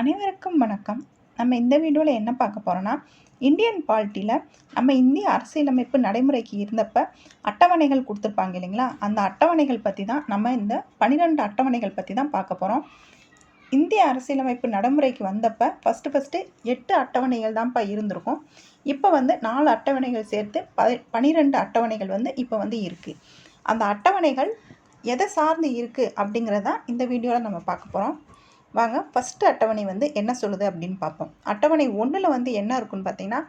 அனைவருக்கும் வணக்கம். நம்ம இந்த வீடியோவில் என்ன பார்க்க போகிறோன்னா இந்தியன் பாலிட்டியில் நம்ம இந்திய அரசியலமைப்பு நடைமுறைக்கு இருந்தப்ப அட்டவணைகள் கொடுத்துருப்பாங்க இல்லைங்களா? அந்த அட்டவணைகள் பற்றி தான் நம்ம இந்த பன்னிரெண்டு அட்டவணைகள் பற்றி தான் பார்க்க போகிறோம் இந்திய அரசியலமைப்பு நடைமுறைக்கு வந்தப்போ ஃபஸ்ட்டு ஃபஸ்ட்டு எட்டு அட்டவணைகள் தான்ப்பா இருந்திருக்கும். இப்போ வந்து நாலு அட்டவணைகள் சேர்த்து ப பனிரெண்டு அட்டவணைகள் வந்து இப்போ வந்து இருக்குது அந்த அட்டவணைகள் எதை சார்ந்து இருக்குது அப்படிங்கிறதான் இந்த வீடியோவில் நம்ம பார்க்க போகிறோம் வாங்க ஃபஸ்ட்டு அட்டவணை வந்து என்ன சொல்லுது அப்படின்னு பார்ப்போம். அட்டவணை ஒன்றில் வந்து என்ன இருக்குன்னு பார்த்தீங்கன்னா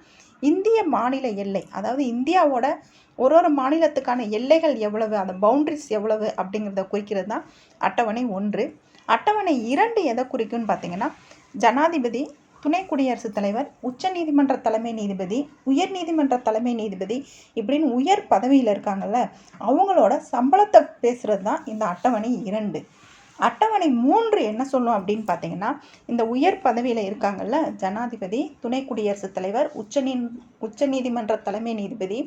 இந்திய மாநில எல்லை அதாவது இந்தியாவோட ஒரு ஒரு மாநிலத்துக்கான எல்லைகள் எவ்வளவு அந்த பவுண்ட்ரிஸ் எவ்வளவு அப்படிங்கிறத குறிக்கிறது தான் அட்டவணை ஒன்று. அட்டவணை இரண்டு எதை குறிக்கும்னு பார்த்தீங்கன்னா ஜனாதிபதி துணை குடியரசுத் தலைவர் உச்ச நீதிமன்ற தலைமை நீதிபதி உயர் நீதிமன்ற தலைமை நீதிபதி இப்படின்னு உயர் பதவியில் இருக்காங்கல்ல அவங்களோட சம்பளத்தை பேசுகிறது தான் இந்த அட்டவணை இரண்டு. அட்டவணை மூன்று என்ன சொல்லும் அப்படின்னு பார்த்தீங்கன்னா இந்த உயர் பதவியில் இருக்காங்கல்ல ஜனாதிபதி துணை குடியரசுத் தலைவர் உச்ச நீ உச்ச நீதிமன்ற தலைமை நீதிபதி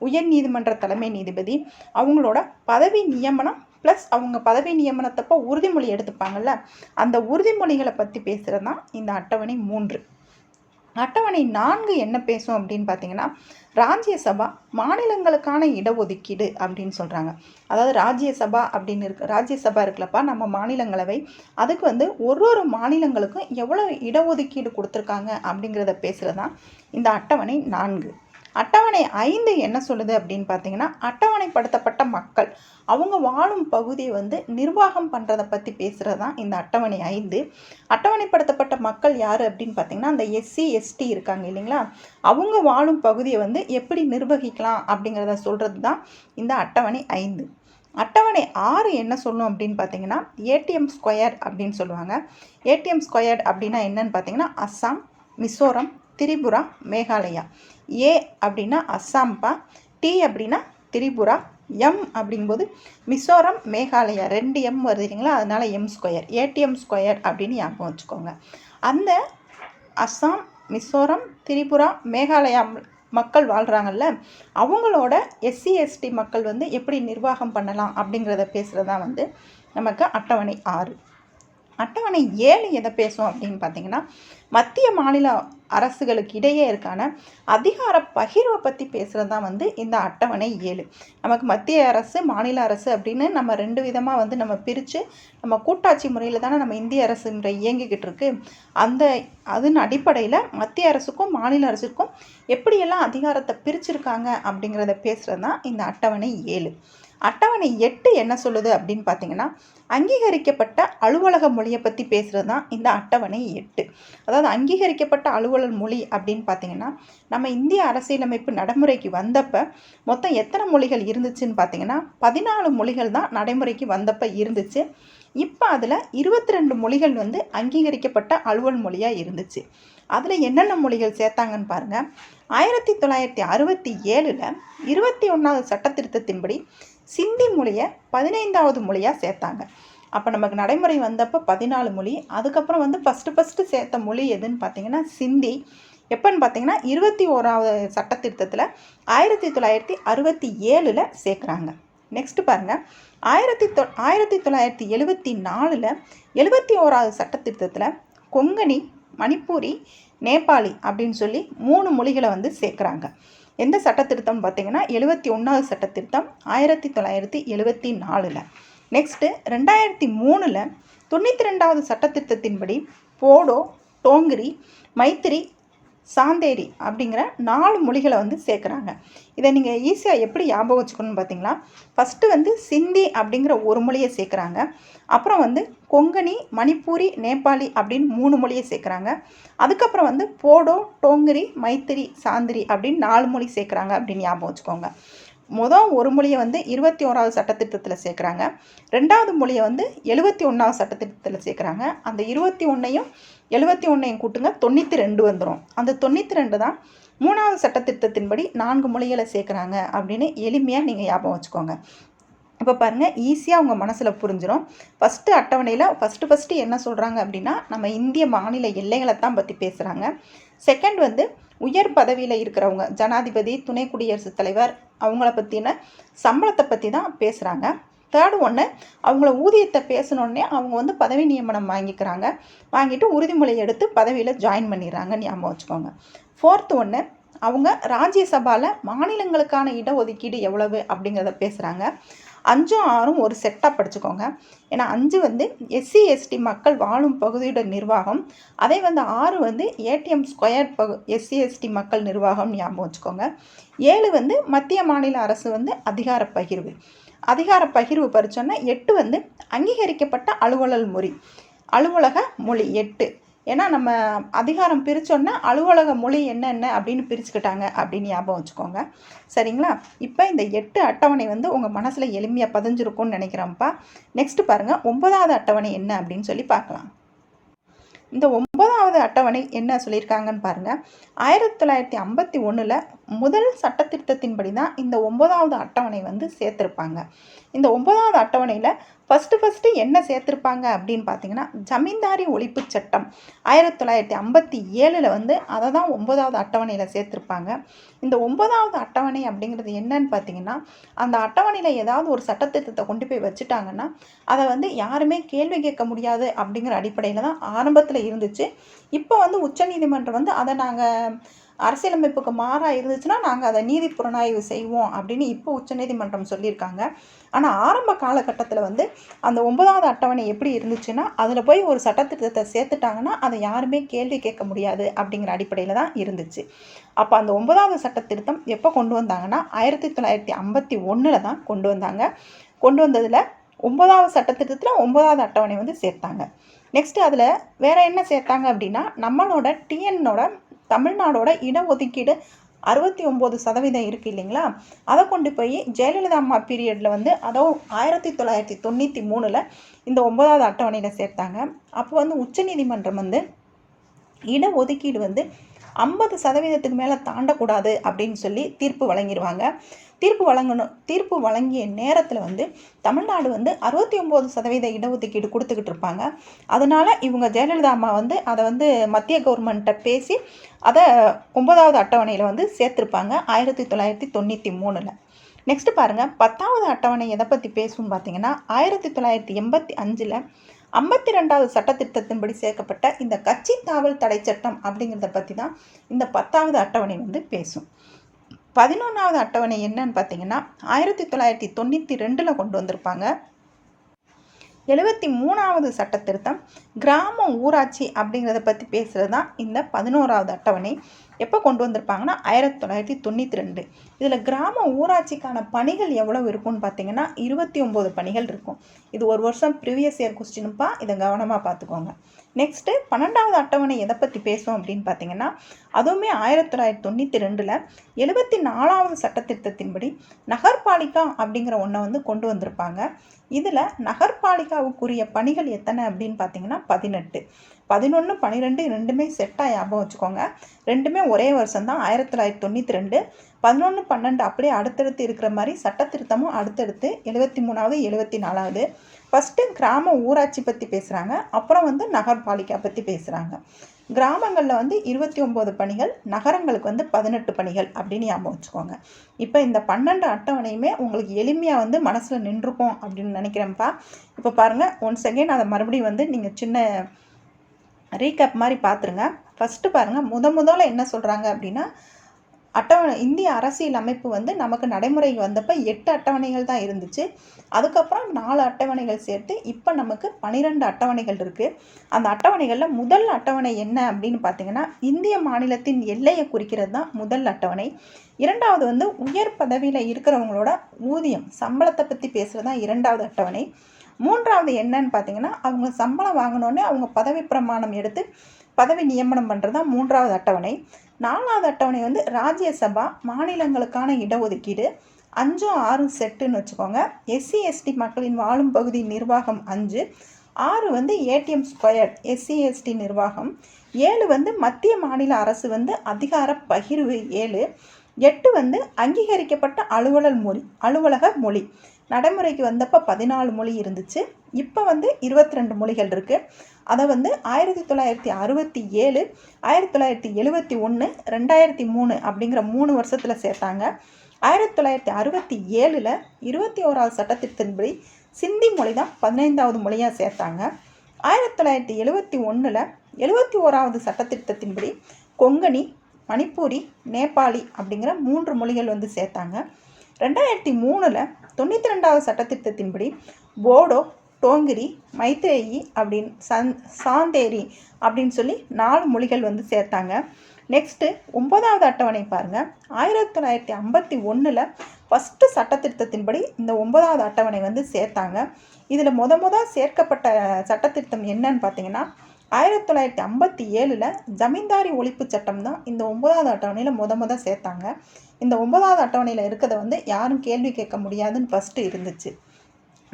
உயர் நீதிமன்ற தலைமை நீதிபதி அவங்களோட பதவி நியமனம் ப்ளஸ் அவங்க பதவி நியமனத்தப்போ உறுதிமொழி எடுத்துப்பாங்கல்ல அந்த உறுதிமொழிகளை பற்றி பேசுகிறது தான் இந்த அட்டவணை மூன்று. அட்டவணை நான்கு என்ன பேசும் அப்படின்னு பார்த்தீங்கன்னா ராஜ்யசபா மாநிலங்களுக்கான இடஒதுக்கீடு அப்படின்னு சொல்கிறாங்க அதாவது ராஜ்யசபா அப்படின்னு இருக்கு ராஜ்யசபா இருக்குல்லப்பா நம்ம மாநிலங்களவை. அதுக்கு வந்து ஒரு ஒரு மாநிலங்களுக்கும் எவ்வளோ இடஒதுக்கீடு கொடுத்துருக்காங்க அப்படிங்கிறத பேசுகிறது தான் இந்த அட்டவணை நான்கு. அட்டவணை ஐந்து என்ன சொல்லுது அப்படின்னு பார்த்தீங்கன்னா அட்டவணைப்படுத்தப்பட்ட மக்கள். அவங்க வாழும் பகுதியை வந்து நிர்வாகம் பண்ணுறதை பற்றி பேசுகிறது தான் இந்த அட்டவணை ஐந்து. அட்டவணைப்படுத்தப்பட்ட மக்கள் யார் அப்படின்னு பார்த்தீங்கன்னா அந்த எஸ்சி எஸ்டி இருக்காங்க இல்லைங்களா? அவங்க வாழும் பகுதியை வந்து எப்படி நிர்வகிக்கலாம் அப்படிங்கிறத சொல்கிறது தான் இந்த அட்டவணை ஐந்து. அட்டவணை ஆறு என்ன சொல்லும் அப்படின்னு பார்த்தீங்கன்னா ஏடிஎம் ஸ்கொயர் அப்படின்னு சொல்லுவாங்க. ஏடிஎம் ஸ்கொயர் அப்படின்னா என்னன்னு பார்த்தீங்கன்னா அஸ்ஸாம் மிசோரம் திரிபுரா மேகாலயா. ஏ அப்படின்னா அஸ்ஸாம்பா டி அப்படின்னா திரிபுரா எம் அப்படிங்கும்போது மிசோரம் மேகாலயா ரெண்டு எம் வருது இல்லைங்களா? அதனால் எம் ஸ்கொயர் ஏடிஎம் ஸ்கொயர் அப்படின்னு ஞாபகம் வச்சுக்கோங்க. அந்த அஸ்ஸாம் மிசோரம் திரிபுரா மேகாலயா மக்கள் வாழ்கிறாங்கல்ல அவங்களோட எஸ்சி எஸ்டி மக்கள் வந்து எப்படி நிர்வாகம் பண்ணலாம் அப்படிங்கிறத பேசுகிறதா வந்து நமக்கு அட்டவணை ஆறு. அட்டவணை ஏழு எதை பேசும் அப்படின்னு பார்த்தீங்கன்னா மத்திய மாநில அரசுகளுக்கு இடையே இருக்கான அதிகார பகிர்வை பற்றி பேசுகிறது தான் வந்து இந்த அட்டவணை ஏழு. நமக்கு மத்திய அரசு மாநில அரசு அப்படின்னு நம்ம ரெண்டு விதமாக வந்து நம்ம பிரித்து நம்ம கூட்டாட்சி முறையில் தானே நம்ம இந்திய அரசு முறை இயங்கிக்கிட்டு இருக்கு. அந்த அதன் அடிப்படையில் மத்திய அரசுக்கும் மாநில அரசுக்கும் எப்படியெல்லாம் அதிகாரத்தை பிரிச்சிருக்காங்க அப்படிங்கிறத பேசுகிறது தான் இந்த அட்டவணை ஏழு. அட்டவணை எட்டு என்ன சொல்லுது அப்படின்னு பார்த்தீங்கன்னா அங்கீகரிக்கப்பட்ட அலுவலக மொழியை பற்றி பேசுகிறது தான் இந்த அட்டவணை எட்டு. அதாவது அங்கீகரிக்கப்பட்ட அலுவலர் மொழி அப்படின்னு பார்த்தீங்கன்னா நம்ம இந்திய அரசியலமைப்பு நடைமுறைக்கு வந்தப்போ மொத்தம் எத்தனை மொழிகள் இருந்துச்சுன்னு பார்த்தீங்கன்னா பதினாலு மொழிகள் தான் நடைமுறைக்கு வந்தப்போ இருந்துச்சு. இப்போ அதில் இருபத்தி ரெண்டு மொழிகள் வந்து அங்கீகரிக்கப்பட்ட அலுவல் மொழியாக இருந்துச்சு. அதில் என்னென்ன மொழிகள் சேர்த்தாங்கன்னு பாருங்கள் ஆயிரத்தி தொள்ளாயிரத்தி அறுபத்தி ஏழில் இருபத்தி ஒன்றாவது சட்டத்திருத்தத்தின்படி சிந்தி மொழியை பதினைந்தாவது மொழியாக சேர்த்தாங்க. அப்போ நமக்கு நடைமுறை வந்தப்போ பதினாலு மொழி அதுக்கப்புறம் வந்து ஃபஸ்ட்டு ஃபஸ்ட்டு சேர்த்த மொழி எதுன்னு பார்த்தீங்கன்னா சிந்தி. எப்போன்னு பார்த்தீங்கன்னா இருபத்தி ஓராவது சட்டத்திருத்தத்தில் ஆயிரத்தி தொள்ளாயிரத்தி அறுபத்தி ஏழில் சேர்க்குறாங்க. நெக்ஸ்ட்டு பாருங்கள் ஆயிரத்தி தொ ஆயிரத்தி தொள்ளாயிரத்தி எழுபத்தி நாலில் எழுபத்தி ஓராவது சட்டத்திருத்தத்தில் கொங்கணி மணிப்பூரி நேபாளி அப்படின்னு சொல்லி மூணு மொழிகளை வந்து சேர்க்குறாங்க. எந்த சட்டத்திருத்தம் பார்த்தீங்கன்னா எழுபத்தி ஒன்றாவது சட்டத்திருத்தம் ஆயிரத்தி தொள்ளாயிரத்தி எழுபத்தி நாலில். நெக்ஸ்ட்டு ரெண்டாயிரத்தி மூணில் தொண்ணூற்றி ரெண்டாவது சட்டத்திருத்தத்தின்படி போடோ டோங்கிரி மைத்திரி சாந்தேரி அப்படிங்கிற நாலு மொழிகளை வந்து சேர்க்குறாங்க. இதை நீங்கள் ஈஸியாக எப்படி ஞாபகம் வச்சுக்கணும்னு பார்த்தீங்களா? ஃபஸ்ட்டு வந்து சிந்தி அப்படிங்கிற ஒரு மொழியை சேர்க்குறாங்க. அப்புறம் வந்து கொங்கணி மணிப்பூரி நேபாளி அப்படின்னு மூணு மொழியை சேர்க்குறாங்க. அதுக்கப்புறம் வந்து போடோ டோங்கரி மைத்திரி சாந்திரி அப்படின்னு நாலு மொழி சேர்க்குறாங்க அப்படின்னு ஞாபகம் வச்சுக்கோங்க. மொதல் ஒரு மொழியை வந்து இருபத்தி ஓராவது சட்டத்திட்டத்தில் சேர்க்குறாங்க. ரெண்டாவது மொழியை வந்து எழுபத்தி ஒன்றாவது சட்டத்திட்டத்தில் சேர்க்குறாங்க. அந்த இருபத்தி ஒன்றையும் எழுபத்தி ஒன்றையும் கூட்டுங்க தொண்ணூற்றி ரெண்டு வந்துடும் அந்த தொண்ணூற்றி ரெண்டு தான் மூணாவது சட்டத்திட்டத்தின்படி நான்கு மொழிகளை சேர்க்குறாங்க அப்படின்னு எளிமையாக நீங்கள் ஞாபகம் வச்சுக்கோங்க. இப்போ பாருங்கள் ஈஸியாக உங்கள் மனசில் புரிஞ்சிடும் ஃபஸ்ட்டு அட்டவணையில் ஃபஸ்ட்டு ஃபஸ்ட்டு என்ன சொல்கிறாங்க அப்படின்னா நம்ம இந்திய மாநில எல்லைகளை தான் பற்றி பேசுகிறாங்க செகண்ட் வந்து உயர் பதவியில் இருக்கிறவங்க ஜனாதிபதி துணை குடியரசுத் தலைவர் அவங்கள பற்றின சம்பளத்தை பற்றி தான் பேசுகிறாங்க தேர்டு ஒன்று அவங்கள ஊதியத்தை பேசணுன்னே அவங்க வந்து பதவி நியமனம் வாங்கிக்கிறாங்க. வாங்கிட்டு உறுதிமொழி எடுத்து பதவியில் ஜாயின் பண்ணிடுறாங்க ஞாபகம் வச்சுக்கோங்க. ஃபோர்த்து ஒன்று அவங்க ராஜ்யசபாவில் மாநிலங்களுக்கான இடஒதுக்கீடு எவ்வளவு அப்படிங்கிறத பேசுகிறாங்க அஞ்சும் ஆறும் ஒரு செட்டாக படிச்சுக்கோங்க. ஏன்னா அஞ்சு வந்து எஸ்சி எஸ்டி மக்கள் வாழும் பகுதியோட நிர்வாகம். அதே வந்து ஆறு வந்து ஏடிஎம் ஸ்கொயர் பகு எஸ்சி எஸ்டி மக்கள் நிர்வாகம் ஞாபகம் வச்சுக்கோங்க. ஏழு வந்து மத்திய மாநில அரசு வந்து அதிகார பகிர்வு. அதிகார பகிர்வு பறிச்சோன்னா எட்டு வந்து அங்கீகரிக்கப்பட்ட அலுவலல் மொழி. அலுவலக மொழி எட்டு. ஏன்னா நம்ம அதிகாரம் பிரித்தோன்னா அலுவலக மொழி என்னென்ன அப்படின்னு பிரிச்சுக்கிட்டாங்க அப்படின்னு ஞாபகம் வச்சுக்கோங்க. சரிங்களா? இப்போ இந்த எட்டு அட்டவணை வந்து உங்கள் மனசில் எளிமையாக பதிஞ்சிருக்கும்னு நினைக்கிறோம்ப்பா நெக்ஸ்ட்டு பாருங்கள் ஒன்பதாவது அட்டவணை என்ன அப்படின்னு சொல்லி பார்க்கலாம். இந்த ஒன்பதாவது அட்டவணை என்ன சொல்லியிருக்காங்கன்னு பாருங்கள் ஆயிரத்தி தொள்ளாயிரத்தி ஐம்பத்தி ஒன்றில் முதல் சட்டத்திட்டத்தின்படி தான் இந்த ஒன்பதாவது அட்டவணை வந்து சேர்த்துருப்பாங்க. இந்த ஒன்பதாவது அட்டவணையில் ஃபஸ்ட்டு ஃபஸ்ட்டு என்ன சேர்த்துருப்பாங்க அப்படின்னு பார்த்தீங்கன்னா ஜமீன்தாரி ஒழிப்பு சட்டம் ஆயிரத்தி தொள்ளாயிரத்தி ஐம்பத்தி ஏழில் வந்து அதை தான் ஒன்பதாவது அட்டவணையில் சேர்த்துருப்பாங்க. இந்த ஒன்பதாவது அட்டவணை அப்படிங்கிறது என்னன்னு பார்த்தீங்கன்னா அந்த அட்டவணையில் ஏதாவது ஒரு சட்டத்திட்டத்தை கொண்டு போய் வச்சுட்டாங்கன்னா அதை வந்து யாருமே கேள்வி கேட்க முடியாது அப்படிங்கிற அடிப்படையில் தான் ஆரம்பத்தில் இருந்துச்சு. இப்போ வந்து உச்சநீதிமன்றம் வந்து அதை நாங்கள் அரசியலமைப்புக்கு மாறாக இருந்துச்சுன்னா நாங்கள் அதை நீதி புலனாய்வு செய்வோம் அப்படின்னு இப்போ உச்சநீதிமன்றம் சொல்லியிருக்காங்க. ஆனால் ஆரம்ப காலகட்டத்தில் வந்து அந்த ஒன்பதாவது அட்டவணை எப்படி இருந்துச்சுன்னா அதில் போய் ஒரு சட்டத்திட்டத்தை சேர்த்துட்டாங்கன்னா அதை யாருமே கேள்வி கேட்க முடியாது அப்படிங்கிற அடிப்படையில் தான் இருந்துச்சு. அப்போ அந்த ஒன்பதாவது சட்டத்திருத்தம் எப்போ கொண்டு வந்தாங்கன்னா ஆயிரத்தி தொள்ளாயிரத்தி ஐம்பத்தி ஒன்றில் தான் கொண்டு வந்தாங்க. கொண்டு வந்ததில் ஒன்பதாவது சட்டத்திட்டத்தில் ஒன்பதாவது அட்டவணை வந்து சேர்த்தாங்க. நெக்ஸ்ட்டு அதில் வேறு என்ன சேர்த்தாங்க அப்படின்னா நம்மளோட டிஎன்னோட தமிழ்நாடோட இடஒதுக்கீடு அறுபத்தி ஒம்பது சதவீதம் இருக்குது இல்லைங்களா? அதை கொண்டு போய் ஜெயலலிதா அம்மா பீரியடில் வந்து அதுவும் ஆயிரத்தி தொள்ளாயிரத்தி தொண்ணூற்றி மூணில் இந்த ஒன்பதாவது அட்டவணையில் சேர்த்தாங்க. அப்போ வந்து உச்சநீதிமன்றம் வந்து இடஒதுக்கீடு வந்து ஐம்பது சதவீதத்துக்கு மேலே தாண்டக்கூடாது அப்படின்னு சொல்லி தீர்ப்பு வழங்கிடுவாங்க தீர்ப்பு வழங்கணும் தீர்ப்பு வழங்கிய நேரத்தில் வந்து தமிழ்நாடு வந்து அறுபத்தி ஒம்பது சதவீத இடஒதுக்கீடு கொடுத்துக்கிட்டு இருப்பாங்க. அதனால் இவங்க ஜெயலலிதா அம்மா வந்து அதை வந்து மத்திய கவர்மெண்ட்டை பேசி அதை ஒன்பதாவது அட்டவணையில் வந்து சேர்த்துருப்பாங்க ஆயிரத்தி தொள்ளாயிரத்தி தொண்ணூற்றி மூணில். நெக்ஸ்ட்டு பாருங்கள் பத்தாவது அட்டவணை எதை பற்றி பேசுன்னு பார்த்தீங்கன்னா ஆயிரத்தி தொள்ளாயிரத்தி எண்பத்தி அஞ்சில் ஐம்பத்தி ரெண்டாவது சட்டத்திட்டத்தின்படி சேர்க்கப்பட்ட இந்த கட்சி தாவல் தடை சட்டம் அப்படிங்கிறத பற்றி தான் இந்த பத்தாவது அட்டவணை வந்து பேசும். பதினொன்றாவது அட்டவணை என்னன்னு பார்த்தீங்கன்னா ஆயிரத்தி தொள்ளாயிரத்தி தொண்ணூற்றி ரெண்டில் கொண்டு வந்திருப்பாங்க. எழுபத்தி மூணாவது சட்ட திருத்தம் கிராம ஊராட்சி அப்படிங்கிறத பற்றி பேசுகிறது தான் இந்த பதினோராவது அட்டவணை. எப்போ கொண்டு வந்திருப்பாங்கன்னா ஆயிரத்தி தொள்ளாயிரத்தி தொண்ணூற்றி ரெண்டு. இதில் கிராம ஊராட்சிக்கான பணிகள் எவ்வளோ இருக்கும்னு பார்த்தீங்கன்னா இருபத்தி ஒம்பது பணிகள் இருக்கும். இது ஒரு வருஷம் ப்ரீவியஸ் இயர் கொஸ்டினுப்பா இதை கவனமாக பார்த்துக்கோங்க. நெக்ஸ்ட்டு பன்னெண்டாவது அட்டவணை எதை பற்றி பேசும் அப்படின்னு பார்த்தீங்கன்னா அதுவுமே ஆயிரத்தி தொள்ளாயிரத்தி தொண்ணூற்றி ரெண்டில் எழுபத்தி நாலாவது சட்டத்திட்டத்தின்படி நகர்பாலிகா அப்படிங்கிற ஒன்றை வந்து கொண்டு வந்திருப்பாங்க. இதில் நகர்பாலிகாவுக்குரிய பணிகள் எத்தனை அப்படின்னு பார்த்தீங்கன்னா பதினெட்டு. பதினொன்று பன்னிரெண்டு ரெண்டுமே செட்டாக ஞாபகம் வச்சுக்கோங்க. ரெண்டுமே ஒரே வருஷம் தான் ஆயிரத்தி தொள்ளாயிரத்தி தொண்ணூற்றி ரெண்டு. பதினொன்று பன்னெண்டு அப்படியே அடுத்தடுத்து இருக்கிற மாதிரி சட்ட திருத்தமும் அடுத்தடுத்து எழுபத்தி மூணாவது எழுபத்தி நாலாவது. ஃபஸ்ட்டு கிராம ஊராட்சி பற்றி பேசுகிறாங்க அப்புறம் வந்து நகர்பாலிகா பற்றி பேசுகிறாங்க கிராமங்களில் வந்து இருபத்தி ஒம்பது பணிகள் நகரங்களுக்கு வந்து பதினெட்டு பணிகள் அப்படின்னு ஞாபகம் வச்சுக்கோங்க. இப்போ இந்த பன்னெண்டு அட்டவணையுமே உங்களுக்கு எளிமையாக வந்து மனசில் நின்றுக்கும் அப்படின்னு நினைக்கிறேன்ப்பா. இப்போ பாருங்கள் ஒன்ஸ் செகண்ட் அதை மறுபடியும் வந்து நீங்கள் சின்ன ரீகேப் மாதிரி பார்த்துருங்க ஃபஸ்ட்டு பாருங்கள் முத முதல்ல என்ன சொல்கிறாங்க அப்படின்னா அட்டவணை இந்திய அரசியல் அமைப்பு வந்து நமக்கு நடைமுறைக்கு வந்தப்போ எட்டு அட்டவணைகள் தான் இருந்துச்சு. அதுக்கப்புறம் நாலு அட்டவணைகள் சேர்த்து இப்போ நமக்கு பன்னிரெண்டு அட்டவணைகள் இருக்குது அந்த அட்டவணைகளில் முதல் அட்டவணை என்ன அப்படின்னு பார்த்தீங்கன்னா இந்திய மாநிலத்தின் எல்லையை குறிக்கிறது தான் முதல் அட்டவணை. இரண்டாவது வந்து உயர் பதவியில் இருக்கிறவங்களோட ஊதியம் சம்பளத்தை பற்றி பேசுகிறது தான் இரண்டாவது அட்டவணை. மூன்றாவது என்னன்னு பார்த்தீங்கன்னா அவங்க சம்பளம் வாங்கினோடனே அவங்க பதவி பிரமாணம் எடுத்து பதவி நியமனம் பண்ணுறது தான் மூன்றாவது அட்டவணை. நாலாவது அட்டவணை வந்து ராஜ்யசபா மாநிலங்களுக்கான இடஒதுக்கீடு. அஞ்சும் ஆறும் செட்டுன்னு வச்சுக்கோங்க. எஸ்சி எஸ்டி மக்களின் வாழும் பகுதி நிர்வாகம் அஞ்சு. ஆறு வந்து ஏடிஎம் ஸ்கொயர் எஸ்சி எஸ்டி நிர்வாகம். ஏழு வந்து மத்திய மாநில அரசு வந்து அதிகார பகிர்வு ஏழு. எட்டு வந்து அங்கீகரிக்கப்பட்ட அலுவலர் மொழி அலுவலக மொழி. நடைமுறைக்கு வந்தப்போ பதினாலு மொழி இருந்துச்சு. இப்போ வந்து இருபத்தி ரெண்டு மொழிகள் இருக்குது அதை வந்து ஆயிரத்தி தொள்ளாயிரத்தி அறுபத்தி ஏழு ஆயிரத்தி தொள்ளாயிரத்தி எழுபத்தி ஒன்று ரெண்டாயிரத்தி மூணு அப்படிங்கிற மூணு வருஷத்தில் சேர்த்தாங்க. ஆயிரத்தி தொள்ளாயிரத்தி அறுபத்தி ஏழில் இருபத்தி ஓராவது சட்டத்திட்டத்தின்படி சிந்தி மொழி தான் பதினைந்தாவது மொழியாக சேர்த்தாங்க. ஆயிரத்தி தொள்ளாயிரத்தி எழுபத்தி ஒன்றில் எழுபத்தி ஓராவது சட்டத்திட்டத்தின்படி கொங்கணி மணிப்பூரி நேபாளி அப்படிங்கிற மூன்று மொழிகள் வந்து சேர்த்தாங்க. ரெண்டாயிரத்தி மூணில் தொண்ணூற்றி ரெண்டாவது சட்டத்திருத்தத்தின்படி போடோ டோங்கிரி மைத்ரேயி அப்படின்னு சந் சாந்தேரி அப்படின்னு சொல்லி நாலு மொழிகள் வந்து சேர்த்தாங்க. நெக்ஸ்ட்டு ஒன்பதாவது அட்டவணை பாருங்கள் ஆயிரத்தி தொள்ளாயிரத்தி ஐம்பத்தி ஒன்றில் ஃபஸ்ட்டு சட்டத்திருத்தத்தின்படி இந்த ஒன்பதாவது அட்டவணை வந்து சேர்த்தாங்க. இதில் முத முத சேர்க்கப்பட்ட சட்டத்திருத்தம் என்னன்னு பார்த்தீங்கன்னா ஆயிரத்தி தொள்ளாயிரத்தி ஐம்பத்தி ஏழில் ஜமீன்தாரி ஒழிப்பு சட்டம் தான் இந்த ஒன்பதாவது அட்டவணையில் முத முத சேர்த்தாங்க. இந்த ஒன்பதாவது அட்டவணையில் இருக்கிறத வந்து யாரும் கேள்வி கேட்க முடியாதுன்னு ஃபஸ்ட்டு இருந்துச்சு.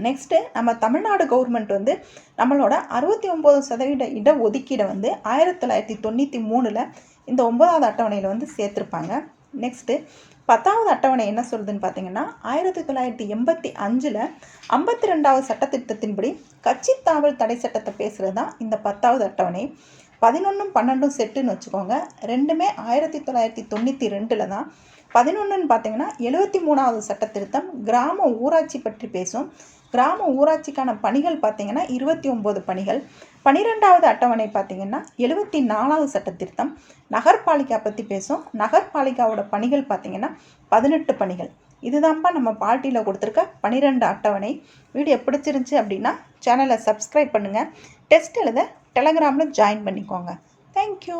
நெக்ஸ்ட்டு நம்ம தமிழ்நாடு கவர்மெண்ட் வந்து நம்மளோட அறுபத்தி ஒம்பது சதவீத இட ஒதுக்கீடை வந்து ஆயிரத்தி தொள்ளாயிரத்தி தொண்ணூற்றி மூணில் இந்த ஒன்பதாவது அட்டவணையில் வந்து சேர்த்துருப்பாங்க. நெக்ஸ்ட்டு பத்தாவது அட்டவணை என்ன சொல்லுதுன்னு பார்த்தீங்கன்னா ஆயிரத்தி தொள்ளாயிரத்தி எண்பத்தி அஞ்சில் ஐம்பத்தி ரெண்டாவது சட்டத்திட்டத்தின்படி கட்சி தாவல் தடை சட்டத்தை பேசுகிறது தான் இந்த பத்தாவது அட்டவணை. பதினொன்றும் பன்னெண்டும் செட்டுன்னு வச்சுக்கோங்க. ரெண்டுமே ஆயிரத்தி தொள்ளாயிரத்தி தொண்ணூற்றி ரெண்டில் தான். பதினொன்றுன்னு பார்த்தீங்கன்னா எழுபத்தி மூணாவது சட்டத்திருத்தம் கிராம ஊராட்சி பற்றி பேசும். கிராம ஊராட்சிக்கான பணிகள் பார்த்திங்கன்னா இருபத்தி ஒம்பது பணிகள். பன்னிரெண்டாவது அட்டவணை பார்த்திங்கன்னா எழுபத்தி நாலாவது சட்டத்திருத்தம். நகர்பாலிகா பற்றி பேசும் நகர்பாலிகாவோட பணிகள் பார்த்திங்கன்னா பதினெட்டு பணிகள். இதுதான்ப்பா நம்ம பார்ட்டியில் கொடுத்துருக்க பன்னிரெண்டு அட்டவணை. வீடியோ பிடிச்சிருந்துச்சி அப்படின்னா சேனலை சப்ஸ்கிரைப் பண்ணுங்கள் டெஸ்ட் எழுத டெலகிராமில் ஜாயின் பண்ணிக்கோங்க. தேங்க்யூ